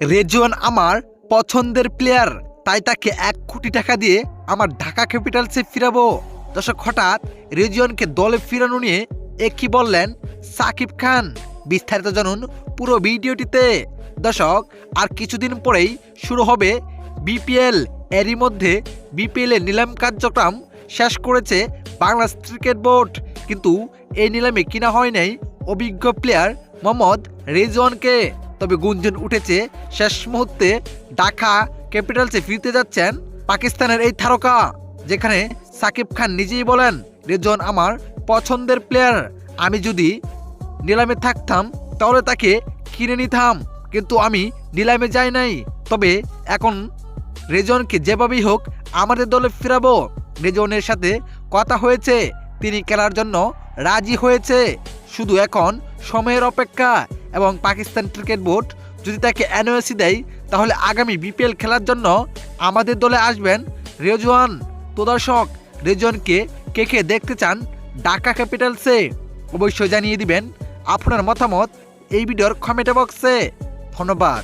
রেজওয়ান আমার পছন্দের প্লেয়ার তাই তাকে এক কোটি টাকা দিয়ে আমার ঢাকা ক্যাপিটালসে ফিরাবো। দর্শক, হঠাৎ রেজিয়নকে দলে ফিরানো নিয়ে এ কি বললেন সাকিব খান? বিস্তারিত জানুন পুরো ভিডিওটিতে। দর্শক, আর কিছুদিন পরেই শুরু হবে বিপিএল এরই মধ্যে বিপিএল এর নিলাম কার্যক্রম শেষ করেছে বাংলাদেশ ক্রিকেট বোর্ড। কিন্তু এই নিলামে কিনা হয় নাই অভিজ্ঞ প্লেয়ার মোহাম্মদ রেজওয়ানকে তবে গুঞ্জন উঠেছে, শেষ মুহূর্তে ঢাকা ক্যাপিটালসে ফিরতে যাচ্ছেন পাকিস্তানের এই তারকা, যেখানে সাকিব খান নিজেই বলেন, রেজন আমার পছন্দের প্লেয়ার আমি যদি নিলামে থাকতাম, তাহলে তাকে কিনে নিতাম, কিন্তু আমি নিলামে যাই নাই। তবে এখন রেজনকে যেভাবেই হোক আমাদের দলে ফিরাবো। রেজনের সাথে কথা হয়েছে, তিনি খেলার জন্য রাজি হয়েছে। শুধু এখন সময়ের অপেক্ষা এবং পাকিস্তান ক্রিকেট বোর্ড যদি তাকে এনওএসি দেয়, তাহলে আগামী বিপিএল খেলার জন্য আমাদের দলে আসবেন রেজওয়ান। তো দর্শক রেজওয়ানকে কে কে দেখতে চান ঢাকা ক্যাপিটালসে অবশ্যই জানিয়ে দিবেন। আপনার মতামত এই ভিডিওর কমেন্ট বক্সে। ধন্যবাদ।